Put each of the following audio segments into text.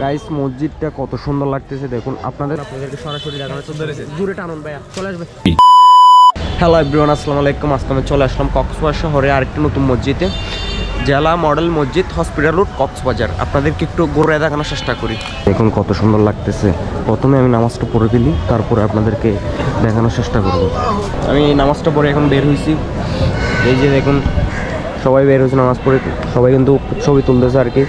Guys মসজিদটা কত সুন্দর লাগতেছে দেখুন। আপনাদের আপনাদেরকে সরাসরি দেখানো সুন্দর দূরে টানুন ভাইয়া চলে আসবে। হ্যালো এভরিওয়ান আসসালামু আলাইকুম। আজকে আমি চলে আসলাম কক্সবাজার শহরে আরেকটি নতুন মসজিদে। জেলা মডেল মসজিদ হসপিটাল রোড কক্সবাজার। আপনাদেরকে একটু ঘুরে দেখানোর চেষ্টা করি। দেখুন কত সুন্দর লাগতেছে। প্রথমে আমি নামাজটা পড়ে ফেলি তারপরে আপনাদেরকে দেখানোর চেষ্টা করব। আমি নামাজটা পড়ে এখন বের হয়েছি এই যে দেখুন সবাই বের হয়েছে নামাজ পড়ে। সবাই কিন্তু ছবি তুলতেছে আর কি।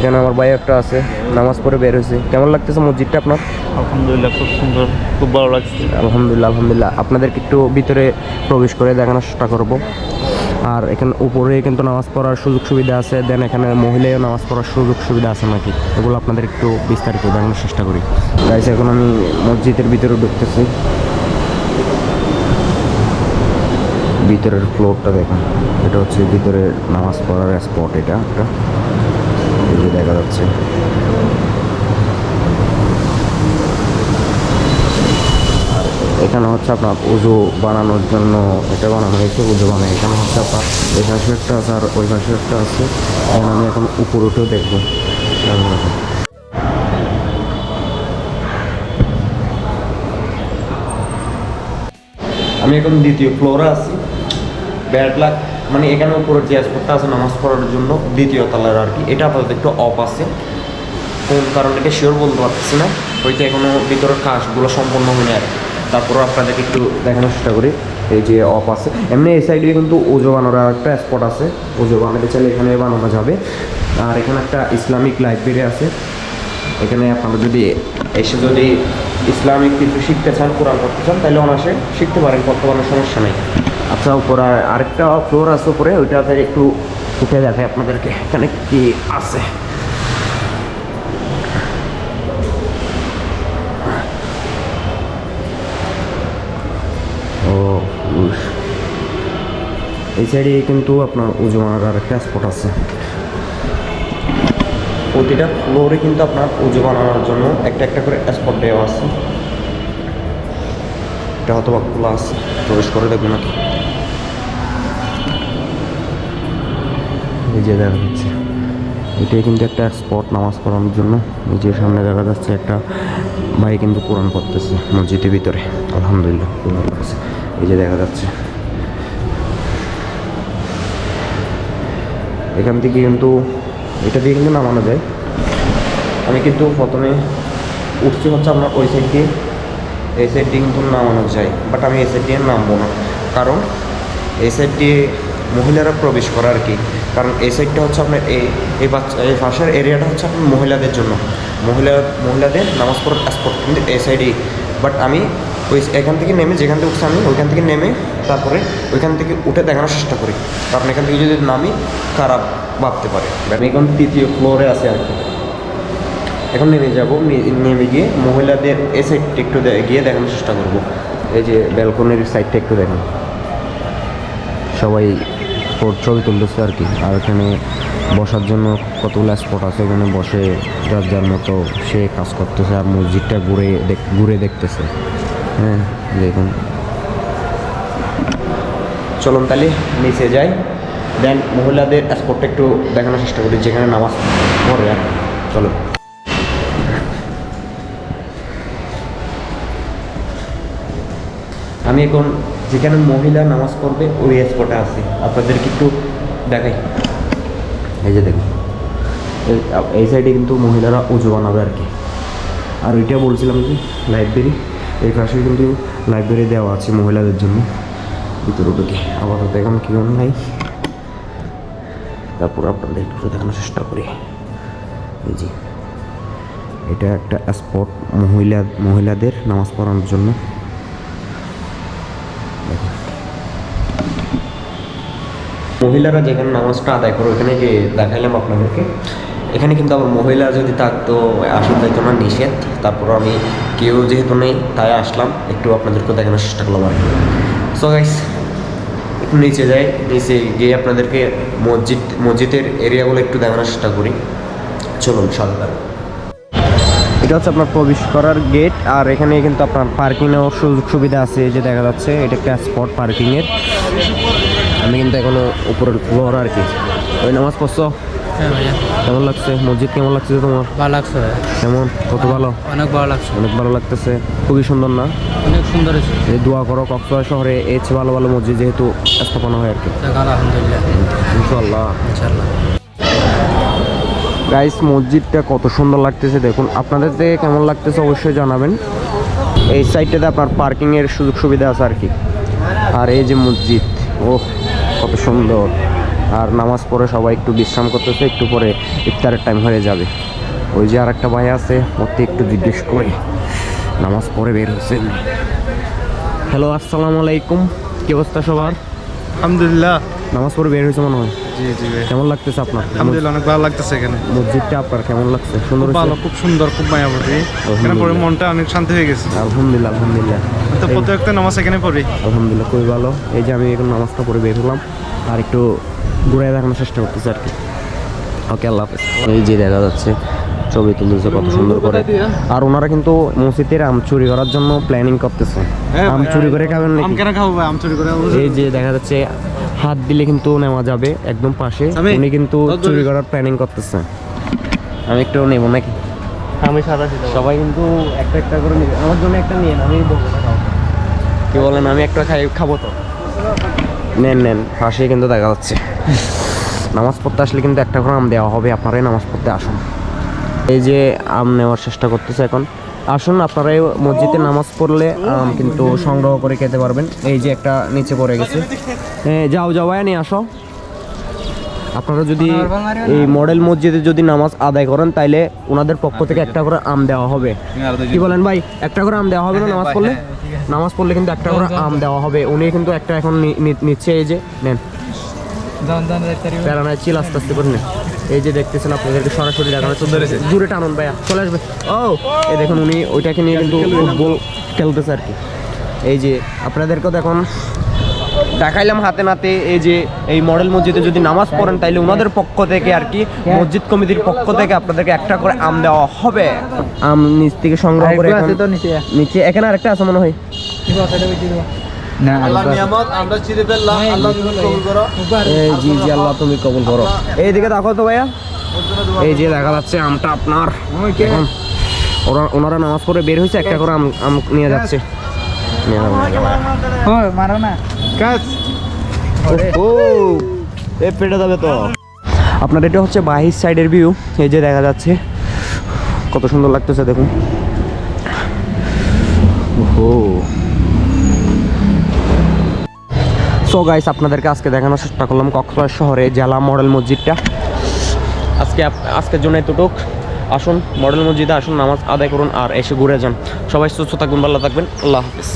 এখানে আমার ভাই একটা আছে নামাজ পড়ে বের হয়েছে। কেমন লাগতেছে মসজিদটা আপনার? আলহামদুলিল্লাহ খুব সুন্দর খুব ভালো লাগছে। আলহামদুলিল্লাহ আলহামদুলিল্লাহ। আপনাদেরকে একটু ভিতরে প্রবেশ করে দেখানোর চেষ্টা করব। আর এখানে উপরে কিন্তু নামাজ পড়ার সুযোগ সুবিধা আছে দেন এখানে মহিলাও নামাজ পড়ার সুযোগ সুবিধা আছে নাকি? এগুলো আপনাদের একটু বিস্তারিত দেখানোর চেষ্টা করি। গাইস এখন আমি মসজিদের ভিতরে ঢুকতেছি। ভিতরের ফ্লোরটা দেখুন। এটা হচ্ছে ভিতরে নামাজ পড়ার স্পট এটা একটা। দেখা যাচ্ছে। এখানে হচ্ছে আপনার উজু বানানোর জন্য এটা বানানো হয়েছে, উজু বানানো। এখানে হচ্ছে আপনার এই পাশে একটা আছে আর ওই পাশে একটা আছে। এখন আমি এখন উপর উঠেও দেখব। আমি এখন দ্বিতীয় ফ্লোরে আছি। ব্যাড লাক মানে এখানে উপরে যে স্পটটা আছে, নামাজ পড়ার জন্য দ্বিতীয় তলার আর কি, এটা আপাতত একটু অফ আছে। কোন কারণে এটা শিওর বলতে পারতেছি না, হয়তো এখনও ভিতরের কাজগুলো সম্পন্ন হয়নি আর কি। তারপরও আপনাদেরকে একটু দেখানোর চেষ্টা করি, এই যে অফ আছে। এমনি এই সাইডে কিন্তু ওজো বানানোর আর একটা স্পট আছে ওজো বানাতে চাইলে এখানে বানানো যাবে। আর এখানে একটা ইসলামিক লাইব্রেরি আছে। এখানে আপনারা যদি এসে যদি ইসলামিক কিছু শিখতে চান, কোরআন করতে চান, তাহলে অনাসে শিখতে পারেন করতে সমস্যা নেই। আচ্ছা উপরে আরেকটা ফ্লোর আছে উপরে ওইটাতে একটু উঠে দেখায় আপনাদেরকে, এখানে কি আছে? এই সাইডে কিন্তু আপনার উজুমার আর একটা স্পট আছে। প্রতিটা ফ্লোরে কিন্তু আপনার উজু বানানোর জন্য একটা একটা করে স্পট দেওয়া আছে। এটা হয়তো বা খোলা আছে প্রবেশ করে দেখবে নাকি? যে দেখা যাচ্ছে, এটাই কিন্তু একটা স্পট নামাজ পড়ানোর জন্য। যে সামনে দেখা যাচ্ছে একটা ভাই কিন্তু কোরআন পড়তেছে মসজিদের ভিতরে। আলহামদুলিল্লাহ এই যে দেখা যাচ্ছে, এখান থেকে কিন্তু এটা দিয়ে কিন্তু নামানো যায়। আমি কিন্তু প্রথমে উঠছি হচ্ছে আপনার ওই সাইড দিয়ে। দিয়ে কিন্তু নামানো যায় বাট আমি দিয়ে নামবো না। কারণ দিয়ে মহিলারা প্রবেশ করে আর কি। কারণ এই সাইডটা হচ্ছে আপনার এই এই বাচ্চা, এই পাশের এরিয়াটা হচ্ছে আপনার মহিলাদের জন্য। মহিলা, মহিলাদের নামাজ পড়ার স্পট কিন্তু এই সাইডেই বাট আমি ওই এখান থেকে নেমে যেখান থেকে উঠছি আমি, ওইখান থেকে নেমে তারপরে ওইখান থেকে উঠে দেখানোর চেষ্টা করি। কারণ এখান থেকে যদি নামি, খারাপ ভাবতে পারে। আমি এখন তৃতীয় ফ্লোরে আছি আর কি। এখন নেমে যাব নেমে গিয়ে মহিলাদের এ সাইডটা একটু গিয়ে দেখানোর চেষ্টা করব। এই যে ব্যালকনির সাইডটা একটু দেখেন। সবাই ছবি তুলতেছে আর কি। আর এখানে বসার জন্য কতগুলো স্পট আছে, এখানে বসে যার যার মতো সে কাজ করতেছে আর মসজিদটা ঘুরে ঘুরে দেখতেছে। হ্যাঁ দেখুন। চলুন তাহলে, নিচে যাই। দেন মহিলাদের স্পটটা একটু দেখানোর চেষ্টা করি, যেখানে নামাজ পড়ে আর। চলো আমি এখন যেখানে মহিলা নামাজ পড়বে, ওই স্পটে আছি। আপনাদেরকে একটু দেখাই। এই যে দেখুন। এই- সাইডে কিন্তু মহিলারা উঁচু বানাবে আর কি। আর ওইটা বলছিলাম যে লাইব্রেরি এই পাশে কিন্তু লাইব্রেরি দেওয়া আছে মহিলাদের জন্য। ভিতরে ঢুকে আপাতত এখন কেউ নাই। তারপর আপনাদের একটু দেখানোর চেষ্টা করি। এই যে। এটা একটা স্পট মহিলা, মহিলাদের নামাজ পড়ানোর জন্য। মহিলারা যেখানে নামাজটা আদায় করে ওখানে যে দেখাইলাম আপনাদেরকে। এখানে কিন্তু আবার মহিলা যদি থাকতো আসল যাইতো না, নিষেধ। তারপর আমি কেউ যেহেতু নেই, তাই আসলাম। একটু আপনাদেরকে দেখানোর চেষ্টা করলাম আর সো গাইস একটু নিচে যাই। নিচে গিয়ে আপনাদেরকে মসজিদ, মসজিদের এরিয়াগুলো একটু দেখানোর চেষ্টা করি। চলুন সরকার এটা হচ্ছে আপনার প্রবেশ করার গেট আর এখানে কিন্তু আপনার পার্কিং এর সুযোগ সুবিধা আছে। যে দেখা যাচ্ছে, এটা একটা স্পট পার্কিং এর আমি কিন্তু এখনও উপরের ফ্লোর আর কি। ওই নামাজ পড়ছো? হ্যাঁ কেমন লাগছে? মসজিদ কেমন লাগছে তোমার? ভালো লাগছে কেমন? কত ভালো? অনেক ভালো লাগছে। অনেক ভালো লাগতেছে। খুবই সুন্দর না? অনেক সুন্দর এই দোয়া করো কক্সবাজার শহরে চেয়ে ভালো ভালো মসজিদ যেহেতু স্থাপনা হয় আর কি। আলহামদুলিল্লাহ। ইনশাল্লাহ ইনশাল্লাহ গাইস মসজিদটা কত সুন্দর লাগতেছে দেখুন। আপনাদের থেকে কেমন লাগতেছে অবশ্যই জানাবেন। এই সাইডটাতে আপনার পার্কিং এর সুযোগ সুবিধা আছে আর কি। আর এই যে মসজিদ ও কত সুন্দর। আর নামাজ পড়ে সবাই একটু বিশ্রাম করতেছে একটু পরে ইফতারের টাইম হয়ে যাবে। ওই যে আর একটা ভাই আছে ওতে একটু জিজ্ঞেস করে। নামাজ পড়ে বের হচ্ছে হ্যালো আসসালামু আলাইকুম। কি অবস্থা সবার? আলহামদুলিল্লাহ। নামাজ পড়ে বের হয়েছে মনে হয়? জি জি কেমন লাগতেছে আপনার? আলহামদুলিল্লাহ অনেক ভালো লাগতেছে এখানে। মসজিদটা আপনার কেমন লাগছে? সুন্দর খুব ভালো খুব সুন্দর খুব মায়াবতী। এখানে পরে মনটা অনেক শান্তি হয়ে গেছে। আলহামদুলিল্লাহ আলহামদুলিল্লাহ। তো প্রত্যেকটা নামাজ এখানে পড়ি। আলহামদুলিল্লাহ খুবই ভালো। এই যে আমি এখন নামাজটা পড়ে বের হলাম। আর একটু ঘুরে দেখানোর চেষ্টা করতেছি আর কি। ওকে আল্লাহ হাফেজ। এই যে দেখা যাচ্ছে ছবি তুলতেছে কত সুন্দর করে। আর ওনারা কিন্তু মসজিদের আম চুরি করার জন্য প্ল্যানিং করতেছে। আম চুরি করে খাবেন আম নাকি কেন খাব ভাই? আম চুরি করে এই যে দেখা যাচ্ছে হাত দিলে কিন্তু নেওয়া যাবে একদম পাশে। উনি কিন্তু চুরি করার প্ল্যানিং করতেছে। আমি একটু নেব নাকি? আমি সাদা সবাই কিন্তু একটা একটা করে নেবে। আমার জন্য একটা নিয়ে আমি বলব কি বলেন? আমি একটা খাই খাব তো। নেন নেন পাশেই কিন্তু দেখা যাচ্ছে। নামাজ পড়তে আসলে কিন্তু একটা করে আম দেওয়া হবে, আপনারাই নামাজ পড়তে আসুন। এই যে আম নেওয়ার চেষ্টা করতেছে এখন। আসুন আপনারা এই মসজিদে নামাজ পড়লে আম কিন্তু সংগ্রহ করে খেতে পারবেন। এই যে একটা নিচে পড়ে গেছে। যাও যাও, ভাইয়া, নিয়ে আসো। আপনারা যদি এই মডেল মসজিদে যদি নামাজ আদায় করেন, তাইলে ওনাদের পক্ষ থেকে একটা করে আম দেওয়া হবে। কি বলেন ভাই, একটা করে আম দেওয়া হবে না নামাজ পড়লে? নামাজ পড়লে কিন্তু একটা করে আম দেওয়া হবে। উনি কিন্তু একটা এখন নিচ্ছে এই যে নেন। প্যারা নাই চিল আস্তে আস্তে করে নেন এই যে দেখতেছেন আপনাদেরকে সরাসরি দেখানো দূরে টানুন ভাইয়া চলে আসবে। ও এই দেখুন উনি ওইটাকে নিয়ে কিন্তু ফুটবল খেলতেছে আর কি। এই যে আপনাদেরকেও দেখুন দেখাইলাম হাতে নাতে এই যে এই মডেল মসজিদে যদি নামাজ পড়েন তাইলে ওনাদের পক্ষ থেকে আর কি মসজিদ কমিটির পক্ষ থেকে আপনাদেরকে একটা করে আম দেওয়া হবে। আম নিচ থেকে সংগ্রহ করে নিচে এখানে আরেকটা আছে মনে হয়। আমরা চিড়ে ফেললাম আল্লাহ কবুল করো। এই জি জি আল্লাহ তুমি কবুল করো। এইদিকে দেখো তো ভাইয়া। এই যে দেখা যাচ্ছে আমটা আপনার। ওরা ওনারা নামাজ পড়ে বের হয়েছে একটা করে আম নিয়ে যাচ্ছে। পেটে যাবে তো। আপনার এটা হচ্ছে বাহির সাইডের ভিউ এই যে দেখা যাচ্ছে। কত সুন্দর লাগতেছে দেখুন। সো গাইস আপনাদেরকে আজকে দেখানোর চেষ্টা করলাম কক্সবাজার শহরে জেলা মডেল মসজিদটা। আজকে আজকের জন্য এতটুক। আসুন, মডেল মসজিদে আসুন, নামাজ আদায় করুন আর এসে ঘুরে যান। সবাই সুস্থ থাকবেন ভালো থাকবেন। আল্লাহ হাফিজ।